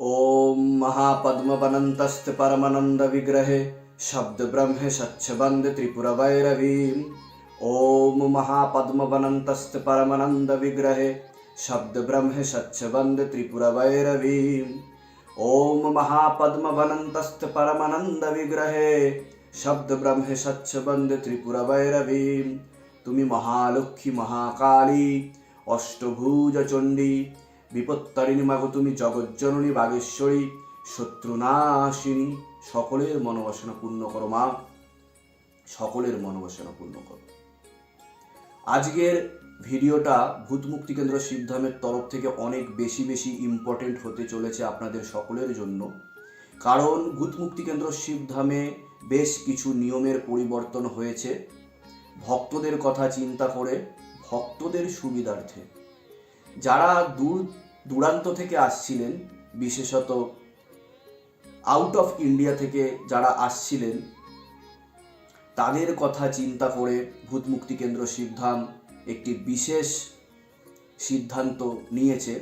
ॐ महापद्मवनन्तश्च परमानन्दविग्रहे शब्दब्रह्मे सच्छबन्द त्रिपुरवैरवीम् ॐ महापद्मवनन्तश्च परमानन्दविग्रहे शब्दब्रह्मे सच्छबन्द विग्रहे शब्द महापद्मवनन्तश्च सच्छ बंद त्रिपुर त्रिपुरवैरवीम् तुम्हें महालक्ष्मी महाकाली अष्टभुजचण्डी বিপত্তারিণী মাগো তুমি জগজ্জননী বাগেশ্বরী, শত্রুনাশিনী, সকলের মনোবাসনা পূর্ণ করো মা। সকলের মনোবাসনা পূর্ণ করো। আজকের ভিডিওটা ভূত মুক্তি কেন্দ্র শিবধামের তরফ থেকে অনেক বেশি বেশি ইম্পর্টেন্ট হতে চলেছে আপনাদের সকলের জন্য। কারণ ভূত মুক্তি কেন্দ্র শিবধামে বেশ কিছু নিয়মের পরিবর্তন হয়েছে। ভক্তদের কথা চিন্তা করে, ভক্তদের সুবিধার্থে। যারা দূর দূরান্ত থেকে আসছিলেন, বিশেষত আউট অফ ইন্ডিয়া থেকে যারা আসছিলেন, তাদের কথা চিন্তা করে ভূত মুক্তি কেন্দ্র শিবধাম একটি বিশেষ সিদ্ধান্ত নিয়েছে।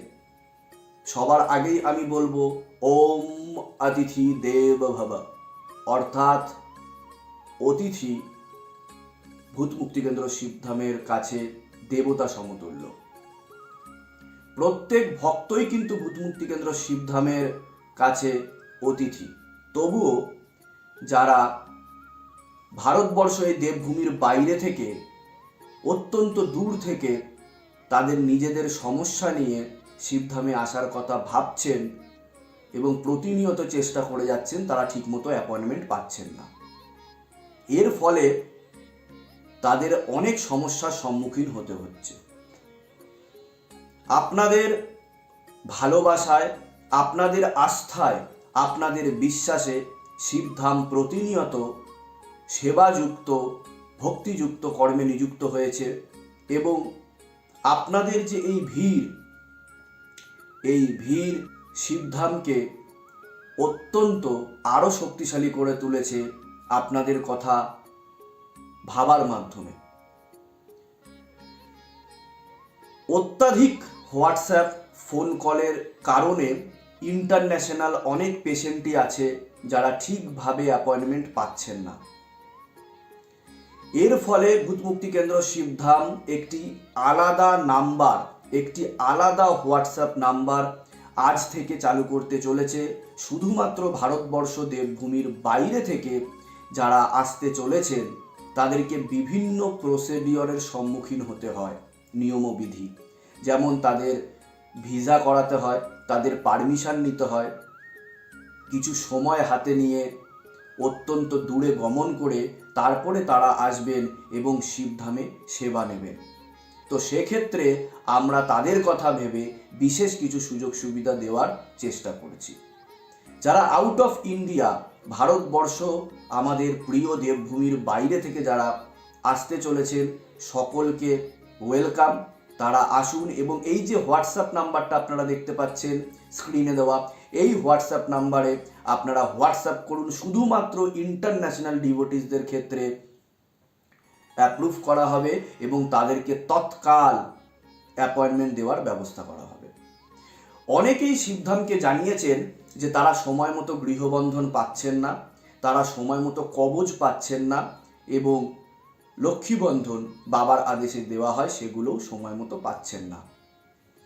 সবার আগেই আমি বলব, ওম অতিথি দেব ভব। অর্থাৎ অতিথি ভূত মুক্তি কেন্দ্র শিবধামের কাছে দেবতা সমতুল্য। প্রত্যেক ভক্তই কিন্তু ভূত মুক্তি কেন্দ্র শিবধামের কাছে অতিথি। তবুও যারা ভারতবর্ষ এই দেবভূমির বাইরে থেকে, অত্যন্ত দূর থেকে তাদের নিজেদের সমস্যা নিয়ে শিবধামে আসার কথা ভাবছেন এবং প্রতিনিয়ত চেষ্টা করে যাচ্ছেন, তারা ঠিকমতো অ্যাপয়েন্টমেন্ট পাচ্ছেন না। এর ফলে তাদের অনেক সমস্যার সম্মুখীন হতে হচ্ছে। আপনাদের ভালোবাসায়, আপনাদের আস্থায়, আপনাদের বিশ্বাসে শিবধাম প্রতিনিয়ত সেবাযুক্ত, ভক্তিযুক্ত কর্মে নিযুক্ত হয়েছে এবং আপনাদের যে এই ভিড় এই ভিড় শিবধামকে অত্যন্ত আরও শক্তিশালী করে তুলেছে আপনাদের কথা ভাবার মাধ্যমে। অত্যাধিক হোয়াটসঅ্যাপ ফোন কলের কারণে ইন্টারন্যাশনাল অনেক পেশেন্টই আছে যারা ঠিকভাবে অ্যাপয়েন্টমেন্ট পাচ্ছেন না। এর ফলে ভূতমুক্তি কেন্দ্র শিবধাম একটি আলাদা নাম্বার, একটি আলাদা হোয়াটসঅ্যাপ নাম্বার আজ থেকে চালু করতে চলেছে। শুধুমাত্র ভারতবর্ষ দেবভূমির বাইরে থেকে যারা আসতে চলেছেন, তাদেরকে বিভিন্ন প্রসিডিওরের সম্মুখীন হতে হয়, নিয়মবিধি। যেমন তাদের ভিসা করাতে হয়, তাদের পারমিশন নিতে হয়, কিছু সময় হাতে নিয়ে অত্যন্ত দূরে গমন করে তারপরে তারা আসবেন এবং শিবধামে সেবা নেবেন। তো সেক্ষেত্রে আমরা তাদের কথা ভেবে বিশেষ কিছু সুযোগ সুবিধা দেওয়ার চেষ্টা করেছি। যারা আউট অফ ইন্ডিয়া ভারতবর্ষ আমাদের প্রিয় দেবভূমির বাইরে থেকে যারা আসতে চলেছেন, সকলকে ওয়েলকাম তারা আসুন এবং এই যে হোয়াটসঅ্যাপ নাম্বারটা আপনারা দেখতে পাচ্ছেন স্ক্রিনে দেওয়া, এই হোয়াটসঅ্যাপ নাম্বারে আপনারা হোয়াটসঅ্যাপ করুন। শুধুমাত্র ইন্টারন্যাশনাল ডিভোটিসদের ক্ষেত্রে অ্যাপ্রুভ করা হবে এবং তাদেরকে তৎকাল অ্যাপয়েন্টমেন্ট দেওয়ার ব্যবস্থা করা হবে। অনেকেই শিবধামকে জানিয়েছেন যে তারা সময় মতো গৃহবন্ধন পাচ্ছেন না, তারা সময় মতো কবজ পাচ্ছেন না এবং লক্ষ্মীবন্ধন বাবার আদেশে দেওয়া হয় সেগুলোও সময় মতো পাচ্ছেন না।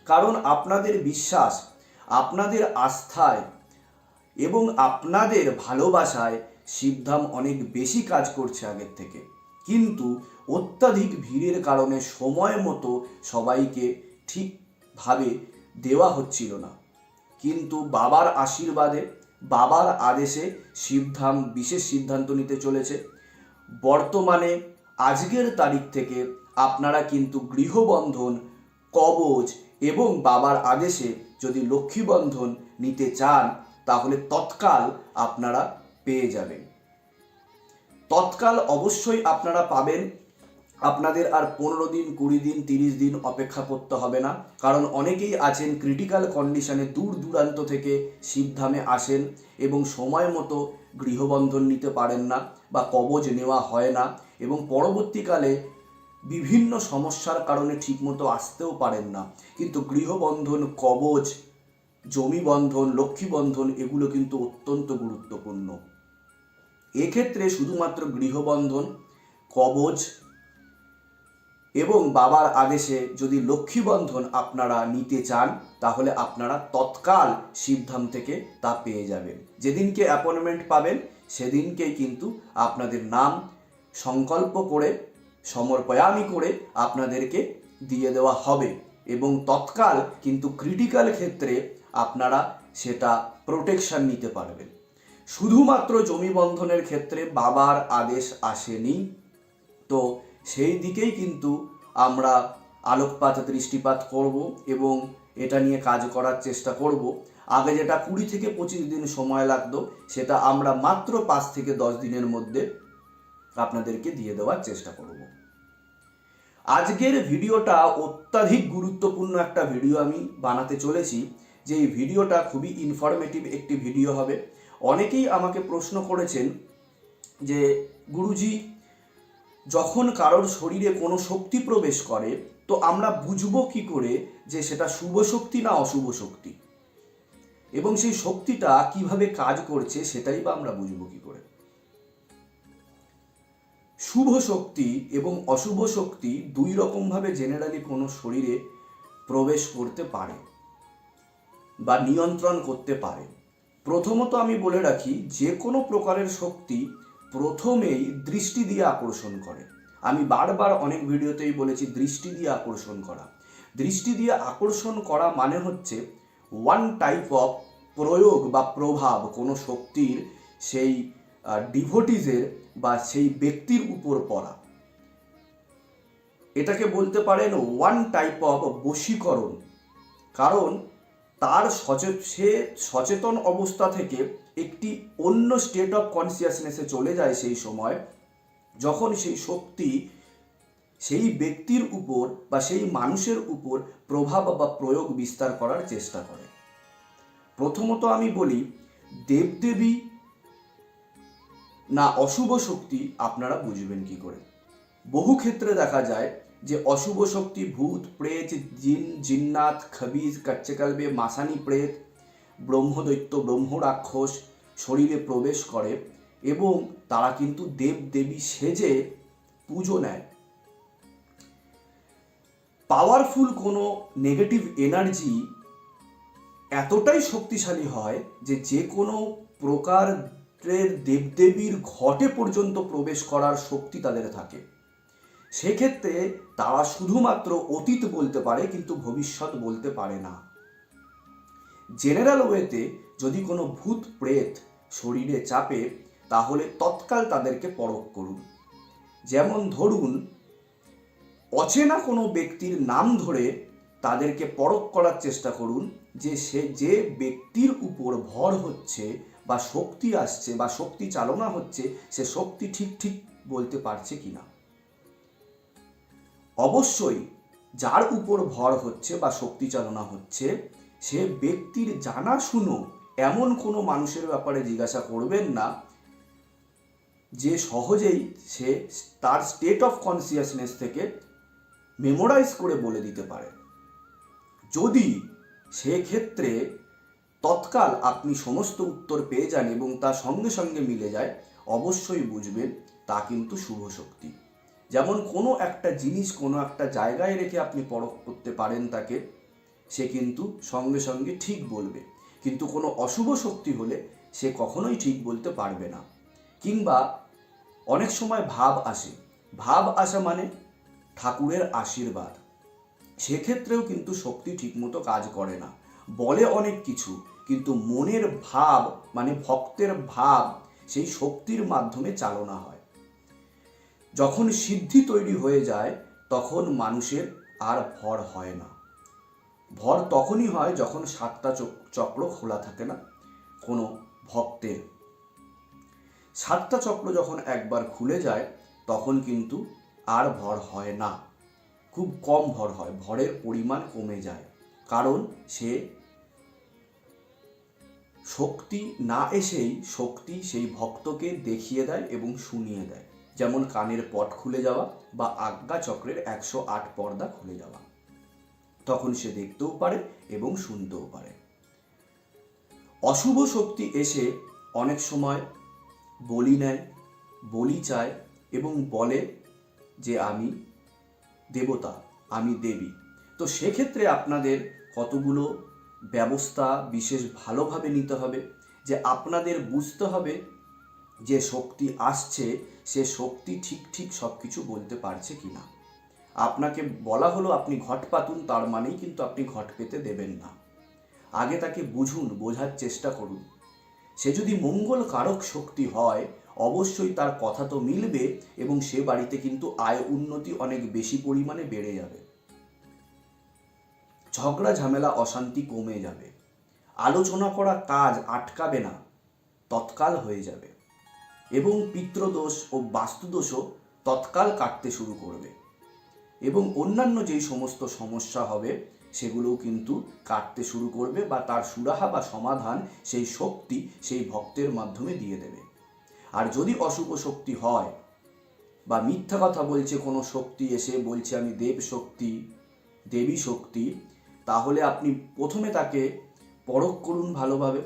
কারণ আপনাদের বিশ্বাস, আপনাদের আস্থায় এবং আপনাদের ভালোবাসায় শিবধাম অনেক বেশি কাজ করছে আগের থেকে। কিন্তু অত্যাধিক ভিড়ের কারণে সময় মতো সবাইকে ঠিকভাবে দেওয়া হচ্ছিল না। কিন্তু বাবার আশীর্বাদে, বাবার আদেশে শিবধাম বিশেষ সিদ্ধান্ত নিতে চলেছে। বর্তমানে আজকের তারিখ থেকে আপনারা কিন্তু গৃহবন্ধন কবচ এবং বাবার আদেশে যদি লক্ষ্মীবন্ধন নিতে চান, তাহলে তৎকাল আপনারা পেয়ে যাবেন। তৎকাল অবশ্যই আপনারা পাবেন। আপনাদের আর পনেরো দিন, কুড়ি দিন, তিরিশ দিন অপেক্ষা করতে হবে না। কারণ অনেকেই আছেন ক্রিটিক্যাল কন্ডিশনে দূর দূরান্ত থেকে শিবধামে আসেন এবং সময় মতো গৃহবন্ধন নিতে পারেন না বা কবজ নেওয়া হয় না। এবং পরবর্তীকালে বিভিন্ন সমস্যার কারণে ঠিকমতো আসতেও পারেন না। কিন্তু গৃহবন্ধন কবজ জমি বন্ধন লক্ষ্মী বন্ধন এগুলো কিন্তু অত্যন্ত গুরুত্বপূর্ণ। এক্ষেত্রে শুধুমাত্র গৃহবন্ধন কবজ এবং বাবার আদেশে যদি লক্ষ্মী বন্ধন আপনারা নিতে চান, তাহলে আপনারা তৎকাল শিবধাম থেকে তা পেয়ে যাবেন। যেদিনকে অ্যাপয়েন্টমেন্ট পাবেন সেদিনকেই কিন্তু আপনাদের নাম সংকল্প করে, সমর্পয়ামি করে আপনাদেরকে দিয়ে দেওয়া হবে এবং তৎকাল কিন্তু ক্রিটিক্যাল ক্ষেত্রে আপনারা সেটা প্রোটেকশন নিতে পারবেন। শুধুমাত্র জমি বন্ধনের ক্ষেত্রে বাবার আদেশ আসেনি, তো সেই দিকেই কিন্তু আমরা আলোকপাত, দৃষ্টিপাত করব এবং এটা নিয়ে কাজ করার চেষ্টা করব। আগে যেটা কুড়ি থেকে পঁচিশ দিন সময় লাগতো, সেটা আমরা মাত্র পাঁচ থেকে দশ দিনের মধ্যে আপনাদেরকে দিয়ে দেওয়ার চেষ্টা করব। আজকের ভিডিওটা অত্যাধিক গুরুত্বপূর্ণ একটা ভিডিও আমি বানাতে চলেছি, যে এই ভিডিওটা খুবই ইনফরমেটিভ একটি ভিডিও হবে। অনেকেই আমাকে প্রশ্ন করেছেন যে, গুরুজি, যখন কারোর শরীরে কোনো শক্তি প্রবেশ করে, তো আমরা বুঝব কি করে যে সেটা শুভ শক্তি না অশুভ শক্তি? এবং সেই শক্তিটা কীভাবে কাজ করছে সেটাই বা আমরা বুঝব কি করে? শুভ শক্তি এবং অশুভ শক্তি দুই রকমভাবে জেনারেলি কোনো শরীরে প্রবেশ করতে পারে বা নিয়ন্ত্রণ করতে পারে। প্রথমত আমি বলে রাখি, যে কোনো প্রকারের শক্তি প্রথমেই দৃষ্টি দিয়ে আকর্ষণ করে। আমি বারবার অনেক ভিডিওতেই বলেছি, দৃষ্টি দিয়ে আকর্ষণ করা। দৃষ্টি দিয়ে আকর্ষণ করা মানে হচ্ছে ওয়ান টাইপ অফ প্রয়োগ বা প্রভাব কোনো শক্তির সেই ডিভোটিজের বা সেই ব্যক্তির উপর পড়া। এটাকে বলতে পারেন ওয়ান টাইপ অফ বশীকরণ। কারণ তার সে সচেতন অবস্থা থেকে একটি অন্য স্টেট অফ কনসিয়াসনেসে চলে যায় সেই সময়, যখন সেই শক্তি সেই ব্যক্তির উপর বা সেই মানুষের উপর প্রভাব বা প্রয়োগ বিস্তার করার চেষ্টা করে। প্রথমত আমি বলি, দেবদেবী না অশুভ শক্তি আপনারা বুঝবেন কি করে? বহু ক্ষেত্রে দেখা যায় যে অশুভ শক্তি ভূত, প্রেত, জিন, জিন্নাত খবিজ কাচ্চেকালবে, মাসানি প্রেত, ব্রহ্মদৈত্য, ব্রহ্ম রাক্ষস শরীরে প্রবেশ করে এবং তারা কিন্তু দেব দেবী সেজে পুজো নেয়। পাওয়ারফুল কোনো নেগেটিভ এনার্জি এতটাই শক্তিশালী হয় যে যে কোনো প্রকারের দেবদেবীর ঘটে পর্যন্ত প্রবেশ করার শক্তি তাদের থাকে। সেক্ষেত্রে তারা শুধুমাত্র অতীত বলতে পারে, কিন্তু ভবিষ্যৎ বলতে পারে না। জেনারেল ওয়েতে যদি কোনো ভূত, প্রেত শরীরে চাপে, তাহলে তৎকাল তাদেরকে পরখ করুন। যেমন ধরুন, অচেনা কোনো ব্যক্তির নাম ধরে তাদেরকে পরখ করার চেষ্টা করুন যে সে যে ব্যক্তির উপর ভর হচ্ছে বা শক্তি আসছে বা শক্তি চালনা হচ্ছে, সে শক্তি ঠিক ঠিক বলতে পারছে কিনা? অবশ্যই যার উপর ভর হচ্ছে বা শক্তি চালনা হচ্ছে, সে ব্যক্তির জানা শুনো এমন কোনো মানুষের ব্যাপারে জিজ্ঞাসা করবেন না, যে সহজেই সে তার স্টেট অফ কনসিয়াসনেস থেকে মেমোরাইজ করে বলে দিতে পারে। যদি সেক্ষেত্রে তৎকাল আপনি সমস্ত উত্তর পেয়ে যান এবং তা সঙ্গে সঙ্গে মিলে যায়, অবশ্যই বুঝবেন তা কিন্তু শুভ শক্তি। যেমন কোনো একটা জিনিস কোনো একটা জায়গায় রেখে আপনি পরখ করতে পারেন তাকে, সে কিন্তু সঙ্গে সঙ্গে ঠিক বলবে। কিন্তু কোনো অশুভ শক্তি হলে সে কখনোই ঠিক বলতে পারবে না। কিংবা অনেক সময় ভাব আসে। ভাব আসা মানে ঠাকুরের আশীর্বাদ। সেক্ষেত্রেও কিন্তু শক্তি ঠিকমতো কাজ করে না। বলে অনেক কিছু, কিন্তু মনের ভাব মানে ভক্তের ভাব, সেই শক্তির মাধ্যমে চালনা হয়। যখন সিদ্ধি তৈরি হয়ে যায়, তখন মানুষের আর ভর হয় না। ভর তখনই হয় যখন সাতটা চক্র খোলা থাকে না, কোনো ভক্তের। সাতটা চক্র যখন একবার খুলে যায়, তখন কিন্তু আর ভর হয় না। খুব কম ভর হয়, ভরের পরিমাণ কমে যায়, কারণ সে শক্তি না এসেই শক্তি সেই ভক্তকে দেখিয়ে দেয় এবং শুনিয়ে দেয়। যেমন কানের পট খুলে যাওয়া বা আজ্ঞা চক্রের একশো আট পর্দা খুলে যাওয়া। তখন সে দেখতেও পারে এবং শুনতেও পারে। অশুভ শক্তি এসে অনেক সময় বলি নেয়, বলি চায় এবং বলে যে আমি দেবতা, আমি দেবী। তো সেক্ষেত্রে আপনাদের কতগুলো ব্যবস্থা বিশেষ ভালোভাবে নিতে হবে, যে আপনাদের বুঝতে হবে যে শক্তি আসছে, সে শক্তি ঠিক ঠিক সব কিছু বলতে পারছে কি না আপনাকে বলা হলো আপনি ঘট পাতুন, তার মানেই কিন্তু আপনি ঘট পেতে দেবেন না। আগে তাকে বুঝুন, বোঝার চেষ্টা করুন। সে যদি মঙ্গল কারক শক্তি হয়, অবশ্যই তার কথা তো মিলবে এবং সে বাড়িতে কিন্তু আয় উন্নতি অনেক বেশি পরিমাণে বেড়ে যাবে। ঝগড়া, ঝামেলা, অশান্তি কমে যাবে। আলোচনা করা কাজ আটকাবে না, তৎকাল হয়ে যাবে। এবং পিতৃদোষ ও বাস্তুদোষও তৎকাল কাটতে শুরু করবে। এবং অন্যান্য যেই সমস্ত সমস্যা হবে, সেগুলোও কিন্তু কাটতে শুরু করবে বা তার সুরাহা বা সমাধান সেই শক্তি সেই ভক্তের মাধ্যমে দিয়ে দেবে। আর যদি অশুভ শক্তি হয় বা মিথ্যা কথা বলছে কোনো শক্তি, এসে বলছে আমি দেব শক্তি, দেবী শক্তি তাহলে আপনি প্রথমে তাকে পরখ করুন ভালোভাবে।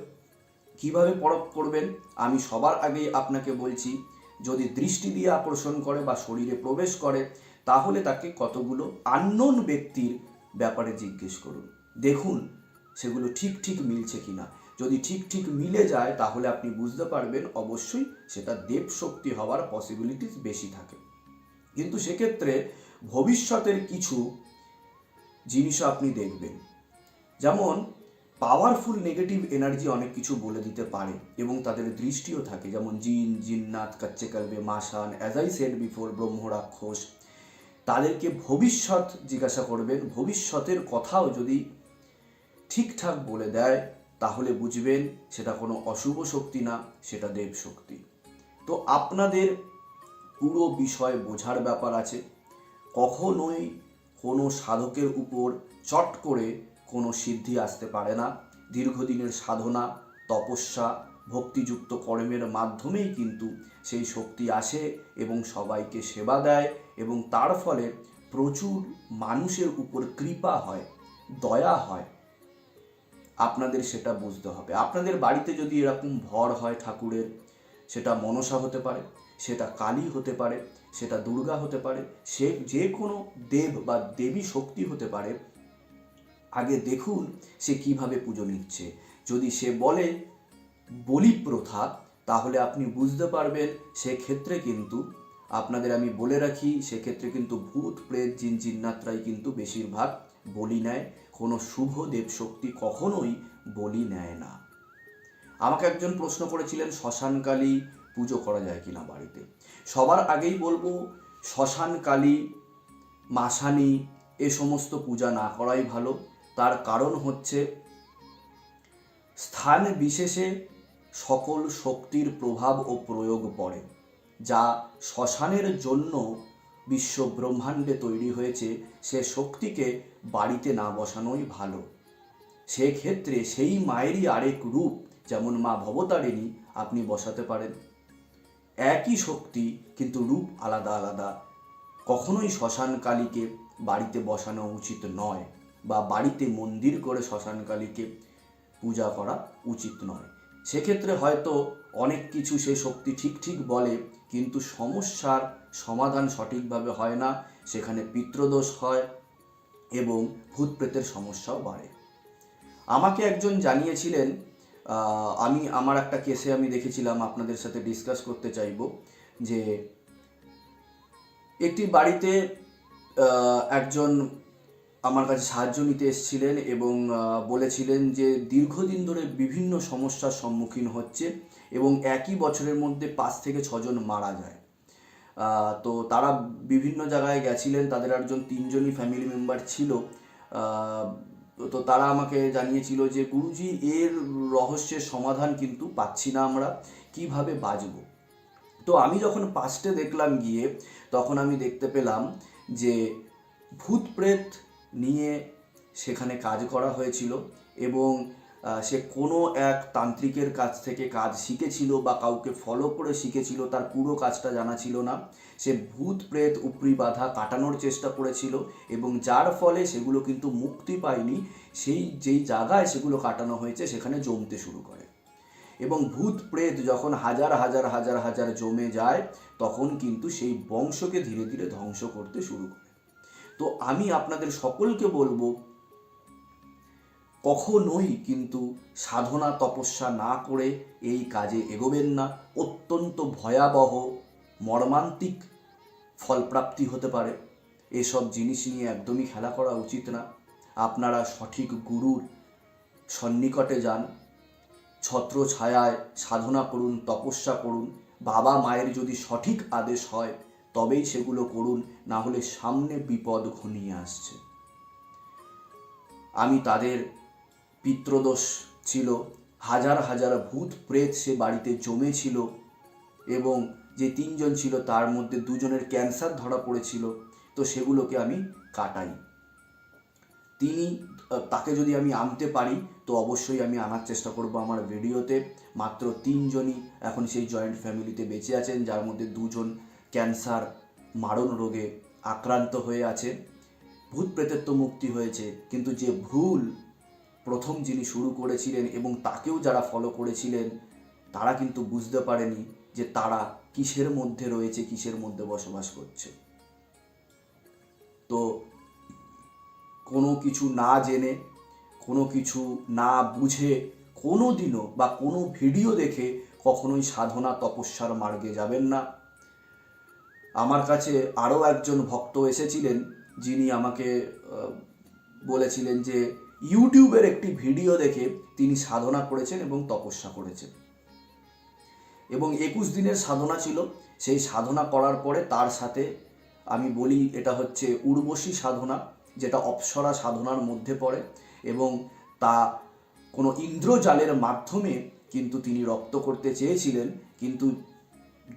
কীভাবে পরখ করবেন? আমি সবার আগেই আপনাকে বলছি, যদি দৃষ্টি দিয়ে আকর্ষণ করে বা শরীরে প্রবেশ করে, তাহলে তাকে কতগুলো আননোন ব্যক্তির ব্যাপারে জিজ্ঞেস করুন। দেখুন, সেগুলো ঠিক ঠিক মিলছে কিনা। যদি ঠিক ঠিক মিলে যায়, তাহলে আপনি বুঝতে পারবেন অবশ্যই সেটা দেব শক্তি হওয়ার পসিবিলিটিস বেশি থাকে। কিন্তু সেক্ষেত্রে ভবিষ্যতের কিছু জিনিস আপনি দেখবেন। যেমন পাওয়ারফুল নেগেটিভ এনার্জি অনেক কিছু বলে দিতে পারে এবং তাদের দৃষ্টিও থাকে। যেমন, জিন, জিন্নাত, কাচ্চে কালবে মাসান অ্যাজ আই সেড বিফোর ব্রহ্ম রাক্ষস তাদেরকে ভবিষ্যৎ জিজ্ঞাসা করবেন। ভবিষ্যতের কথাও যদি ঠিকঠাক বলে দেয়, তাহলে বুঝবেন সেটা কোনো অশুভ শক্তি না, সেটা দেব শক্তি। তো আপনাদের পুরো বিষয় বোঝার ব্যাপার আছে। কখনোই কোনো সাধকের উপর চট করে কোনো সিদ্ধি আসতে পারে না। দীর্ঘদিনের সাধনা, তপস্যা, ভক্তিযুক্ত কর্মের মাধ্যমেই কিন্তু সেই শক্তি আসে এবং সবাইকে সেবা দেয় এবং তার ফলে প্রচুর মানুষের উপর কৃপা হয়, দয়া হয়। আপনাদের সেটা বুঝতে হবে। আপনাদের বাড়িতে যদি এরকম ভর হয় ঠাকুরের, সেটা মনসা হতে পারে, সেটা কালী হতে পারে সেটা দুর্গা হতে পারে, সে যে কোনো দেব বা দেবী শক্তি হতে পারে, আগে দেখুন সে কীভাবে পুজো নিচ্ছে। যদি সে বলে বলি প্রথা, তাহলে আপনি বুঝতে পারবেন সেক্ষেত্রে কিন্তু, আপনাদের আমি বলে রাখি সেক্ষেত্রে কিন্তু ভূত, প্রেত, জিন, জিন্নাত্রাই কিন্তু বেশিরভাগ বলি নেয়। কোনো শুভ দেবশক্তি কখনোই বলি নেয় না। আমাকে একজন প্রশ্ন করেছিলেন, শ্মশানকালী পুজো করা যায় কিনা বাড়িতে। সবার আগেই বলব শ্মশানকালী মাসানি এ সমস্ত পূজা না করাই ভালো। তার কারণ হচ্ছে, স্থান বিশেষে সকল শক্তির প্রভাব ও প্রয়োগ পড়ে, যা শ্মশানের জন্য বিশ্ব ব্রহ্মাণ্ডে তৈরি হয়েছে। সে শক্তিকে বাড়িতে না বসানোই ভালো। সেক্ষেত্রে সেই মায়েরই আরেক রূপ, যেমন মা ভবতারিণী, আপনি বসাতে পারেন। একই শক্তি, কিন্তু রূপ আলাদা আলাদা। কখনোই শ্মশান কালীকে বাড়িতে বসানো উচিত নয় বা বাড়িতে মন্দির করে শ্মশান কালীকে পূজা করা উচিত নয়। সেক্ষেত্রে হয়তো অনেক কিছু সে শক্তি ঠিক ঠিক বলে, কিন্তু সমস্যার সমাধান সঠিকভাবে হয় না, সেখানে পিতৃদোষ হয় এবং ভূত প্রেতের সমস্যাও বাড়ে। আমাকে একজন জানিয়েছিলেন আমি আমার একটা কেসে আমি দেখেছিলাম, আপনাদের সাথে ডিসকাস করতে চাইব, যে একটি বাড়িতে একজন আমার কাছে সাহায্য নিতে এসেছিলেন এবং বলেছিলেন যে দীর্ঘদিন ধরে বিভিন্ন সমস্যার সম্মুখীন হচ্ছে এবং একই বছরের মধ্যে পাঁচ থেকে ছজন মারা যায়। তো তারা বিভিন্ন জায়গায় গেছিলেন, তাদের একজন তিনজনই ফ্যামিলি মেম্বার ছিল। তো তারা আমাকে জানিয়েছিল যে গুরুজি, এর রহস্যের সমাধান কিন্তু পাচ্ছি না আমরা। কীভাবে বাঁচবো? তো আমি যখন পাস্টে দেখলাম গিয়ে, তখন আমি দেখতে পেলাম যে ভূত প্রেত নিয়ে সেখানে কাজ করা হয়েছিল এবং সে কোনো এক তান্ত্রিকের কাছ থেকে কাজ শিখেছিল বা কাউকে ফলো করে শিখেছিল, তার পুরো কাজটা জানা ছিল না। সে ভূত, প্রেত, উপরি বাধা কাটানোর চেষ্টা করেছিল এবং যার ফলে সেগুলো কিন্তু মুক্তি পায়নি। সেই যেই জায়গায় সেগুলো কাটানো হয়েছে, সেখানে জমতে শুরু করে। এবং ভূত, প্রেত যখন হাজার হাজার হাজার হাজার জমে যায়, তখন কিন্তু সেই বংশকে ধীরে ধীরে ধ্বংস করতে শুরু করে। তো আমি আপনাদের সকলকে বলব কখনোই কিন্তু সাধনা তপস্যা না করে এই কাজে এগোবেন না। অত্যন্ত ভয়াবহ, মর্মান্তিক ফলপ্রাপ্তি হতে পারে। এসব জিনিস নিয়ে একদমই খেলা করা উচিত না। আপনারা সঠিক গুরুর সন্নিকটে যান। ছত্র ছায়ায় সাধনা করুন, তপস্যা করুন। বাবা মায়ের যদি সঠিক আদেশ হয়, তবেই সেগুলো করুন না হলে সামনে বিপদ ঘনিয়ে আসছে। আমি তাদের পিত্রদোষ ছিল। হাজার হাজার ভূত প্রেত সে বাড়িতে জমেছিল এবং যে তিনজন ছিল তার মধ্যে দুজনের ক্যান্সার ধরা পড়েছিল। তো সেগুলোকে আমি কাটাই। তিনি তাকে যদি আমি আনতে পারি, তো অবশ্যই আমি আনার চেষ্টা করব আমার ভিডিওতে। মাত্র তিনজনই এখন সেই জয়েন্ট ফ্যামিলিতে বেঁচে আছেন, যার মধ্যে দুজন ক্যান্সার, মারণ রোগে আক্রান্ত হয়ে আছে। ভূত প্রেতের তো মুক্তি হয়েছে, কিন্তু যে ভুল প্রথম যিনি শুরু করেছিলেন এবং তাকেও যারা ফলো করেছিলেন, তারা কিন্তু বুঝতে পারেনি যে তারা কিসের মধ্যে রয়েছে, কিসের মধ্যে বসবাস করছে। তো কোনো কিছু না জেনে, কোনো কিছু না বুঝে কোনো দিনও বা কোনো ভিডিও দেখে কখনোই সাধনা তপস্যার মার্গে যাবেন না। আমার কাছে আরও একজন ভক্ত এসেছিলেন, যিনি আমাকে বলেছিলেন যে ইউটিউবের একটি ভিডিও দেখে তিনি সাধনা করেছেন এবং তপস্যা করেছেন। এবং একুশ দিনের সাধনা ছিল। সেই সাধনা করার পরে তার সাথে আমি বলি, এটা হচ্ছে উর্বশী সাধনা, যেটা অপ্সরা সাধনার মধ্যে পড়ে এবং তা কোনো ইন্দ্রজালের মাধ্যমে কিন্তু তিনি রপ্ত করতে চেয়েছিলেন, কিন্তু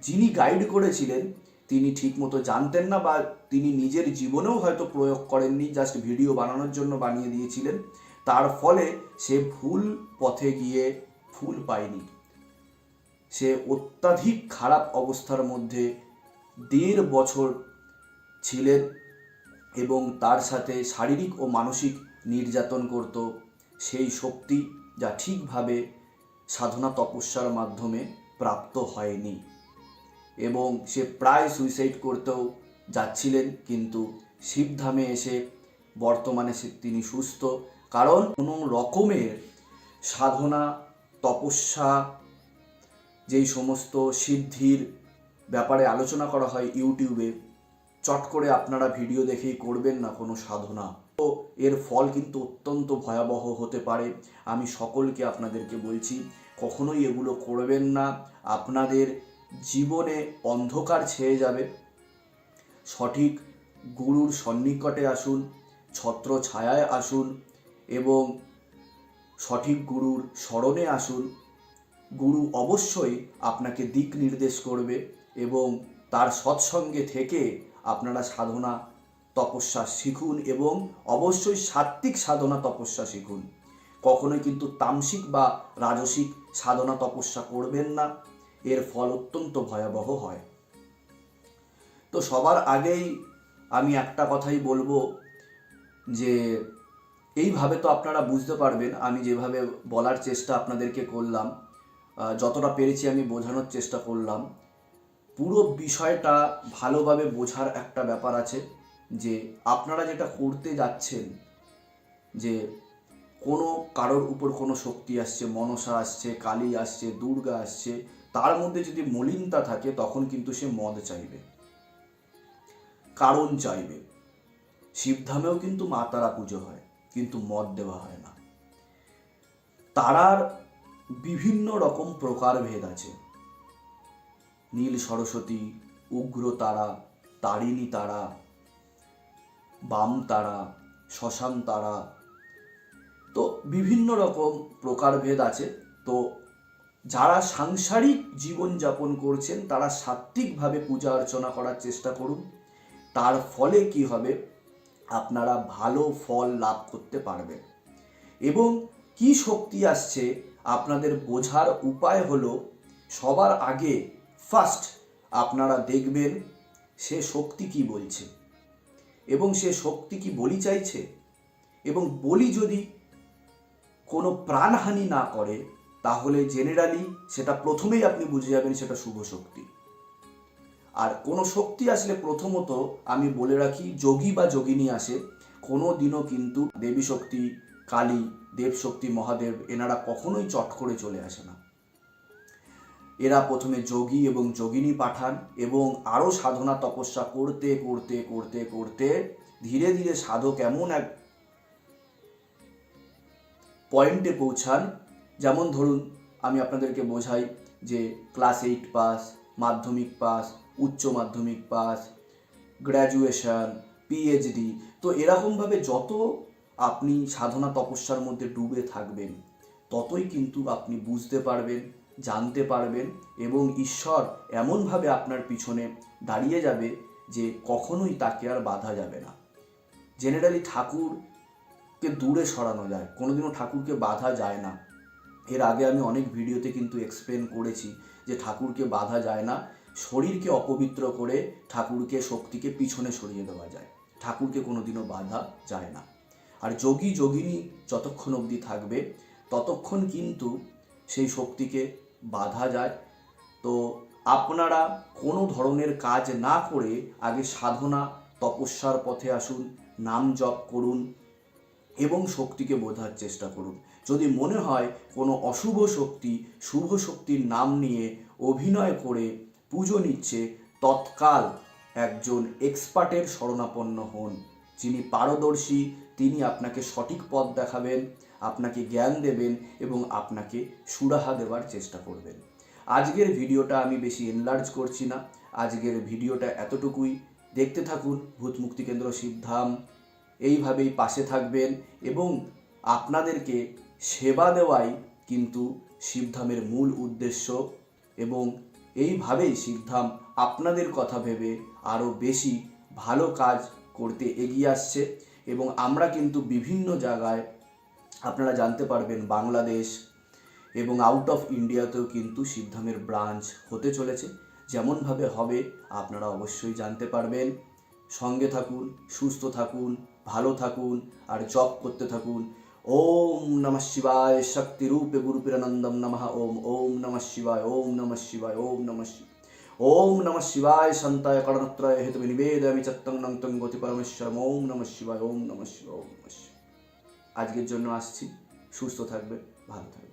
যিনি গাইড করেছিলেন, তিনি ঠিকমতো জানতেন না বা তিনি নিজের জীবনেও হয়তো প্রয়োগ করেননি, জাস্ট ভিডিও বানানোর জন্য বানিয়ে দিয়েছিলেন। তার ফলে সে ভুল পথে গিয়ে ফুল পায়নি। সে অত্যাধিক খারাপ অবস্থার মধ্যে দেড় বছর ছিলেন এবং তার সাথে শারীরিক ও মানসিক নির্যাতন করত। সেই শক্তি যা ঠিকভাবে সাধনা তপস্যার মাধ্যমে প্রাপ্ত হয়নি এবং সে প্রায় সুইসাইড করতেও যাচ্ছিলেন, কিন্তু শিবধামে এসে বর্তমানে তিনি সুস্থ কারণ কোনো রকমের সাধনা, তপস্যা, যেই সমস্ত সিদ্ধির ব্যাপারে আলোচনা করা হয় ইউটিউবে, চট করে আপনারা ভিডিও দেখেই করবেন না কোনো সাধনা। তো এর ফল কিন্তু অত্যন্ত ভয়াবহ হতে পারে। আমি সকলকে আপনাদেরকে বলছি, কখনোই এগুলো করবেন না। আপনাদের জীবনে অন্ধকার ছেয়ে যাবে। সঠিক গুরুর সন্নিকটে আসুন, ছত্র ছায়ায় আসুন এবং সঠিক গুরুর স্মরণে আসুন। গুরু অবশ্যই আপনাকে দিক নির্দেশ করবে এবং তার সৎসঙ্গে থেকে আপনারা সাধনা, তপস্যা শিখুন এবং অবশ্যই সাত্ত্বিক সাধনা, তপস্যা শিখুন। কখনোই কিন্তু তামসিক বা রাজসিক সাধনা, তপস্যা করবেন না। এর ফল অত্যন্ত ভয়াবহ হয়। তো সবার আগেই আমি একটা কথাই বলব যে এইভাবে তো আপনারা বুঝতে পারবেন, আমি যেভাবে বলার চেষ্টা আপনাদেরকে করলাম যতটা পেরেছি আমি বোঝানোর চেষ্টা করলাম। পুরো বিষয়টা ভালোভাবে বোঝার একটা ব্যাপার আছে যে আপনারা যেটা করতে যাচ্ছেন, যে কোনো কারোর উপর কোনো শক্তি আসছে, মনসা আসছে, কালী আসছে, দুর্গা আসছে, তার মধ্যে যদি মলিনতা থাকে তখন কিন্তু সে মদ চাইবে। কারণ চাইবে। শিবধামেও কিন্তু মা তারা পুজো হয়। কিন্তু মদ দেওয়া হয় না। তারার বিভিন্ন রকম প্রকারভেদ আছে। নীল সরস্বতী, উগ্র তারা, তারিণী তারা, বাম তারা শ্মশান তারা। তো বিভিন্ন রকম প্রকারভেদ আছে। তো যারা সাংসারিক জীবনযাপন করছেন, তারা সাত্ত্বিকভাবে পূজা অর্চনা করার চেষ্টা করুন। তার ফলে কি হবে? আপনারা ভালো ফল লাভ করতে পারবেন। এবং কি শক্তি আসছে আপনাদের বোঝার উপায় হলো, সবার আগে ফার্স্ট আপনারা দেখবেন সে শক্তি কি বলছে। এবং সে শক্তি কি বলি চাইছে? এবং বলি যদি কোনো প্রাণহানি না করে, তাহলে জেনারেলি সেটা প্রথমেই আপনি বুঝে যাবেন সেটা শুভ শক্তি। আর কোনো শক্তি আসলে প্রথমত আমি বলে রাখি, যোগী বা যোগিনী আসে কোনো দিনও কিন্তু দেবী শক্তি, কালী, দেব শক্তি, মহাদেব এনারা কখনোই চট করে চলে আসে না। এরা প্রথমে যোগী এবং যোগিনী পাঠান এবং আরও সাধনা তপস্যা করতে করতে করতে করতে ধীরে ধীরে সাধক এমন এক পয়েন্টে পৌঁছান। যেমন ধরুন, আমি আপনাদেরকে বোঝাই যে class eight pass, Madhyamik pass Uchcha Madhyamik pass graduation PhD তো এরকমভাবে যত আপনি সাধনা তপস্যার মধ্যে ডুবে থাকবেন, ততই কিন্তু আপনি বুঝতে পারবেন, জানতে পারবেন এবং ঈশ্বর এমনভাবে আপনার পিছনে দাঁড়িয়ে যাবে যে কখনোই তাকে আর বাধা যাবে না। জেনারেলি ঠাকুরকে দূরে সরানো যায়, কোনোদিনও ঠাকুরকে বাধা যায় না। এর আগে আমি অনেক ভিডিওতে কিন্তু এক্সপ্লেন করেছি যে ঠাকুরকে বাধা যায় না শরীরকে অপবিত্র করে ঠাকুরকে শক্তিকে পিছনে সরিয়ে দেওয়া যায়। ঠাকুরকে কোনোদিনও বাধা যায় না। আর যোগী যোগিনী যতক্ষণ অবধি থাকবে, ততক্ষণ কিন্তু সেই শক্তিকে বাধা যায়। তো আপনারা কোনো ধরনের কাজ না করে আগে সাধনা, তপস্যার পথে আসুন, নাম জপ করুন এবং শক্তিকে বোঝার চেষ্টা করুন। যদি মনে হয় কোনো অশুভ শক্তি, শুভ শক্তির নাম নিয়ে অভিনয় করে পুজো নিচ্ছে, তৎকাল একজন এক্সপার্টের শরণাপন্ন হন। যিনি পারদর্শী, তিনি আপনাকে সঠিক পথ দেখাবেন, আপনাকে জ্ঞান দেবেন এবং আপনাকে সুরাহা দেওয়ার চেষ্টা করবেন। আজকের ভিডিওটা আমি বেশি এনলার্জ করছি না। আজকের ভিডিওটা এতটুকুই। দেখতে থাকুন ভূত মুক্তি কেন্দ্র শিবধাম এইভাবেই পাশে থাকবেন এবং আপনাদেরকে সেবা দেওয়াই কিন্তু শিবধামের মূল উদ্দেশ্য এবং এইভাবেই শিবধাম আপনাদের কথা ভেবে আরও বেশি ভালো কাজ করতে এগিয়ে আসছে এবং আমরা কিন্তু বিভিন্ন জায়গায় আপনারা জানতে পারবেন বাংলাদেশ এবং আউট অফ ইন্ডিয়াতেও কিন্তু সিদ্ধামের ব্রাঞ্চ হতে চলেছে। যেমনভাবে হবে, আপনারা অবশ্যই জানতে পারবেন। সঙ্গে থাকুন, সুস্থ থাকুন, ভালো থাকুন, আর জব করতে থাকুন। ওম নমঃ শিবায় শক্তিরূপে গুরুপিরানন্দম নমঃ ওম ওম নমঃ শিবায়, ওম নমঃ শিবায়, ওম নমঃ শিবায় ওম নমঃ শিবায় সন্তায় করণত্রয় হেতু নিবেদয়ামি চত্তং নং গতি পরমেশ্বরম, ওম নমঃ শিবায়, ওম নমঃ শিবায়, ওম নমঃ শিবায়। আজকের জন্য আসছি। সুস্থ থাকবে, ভালো থাকবে।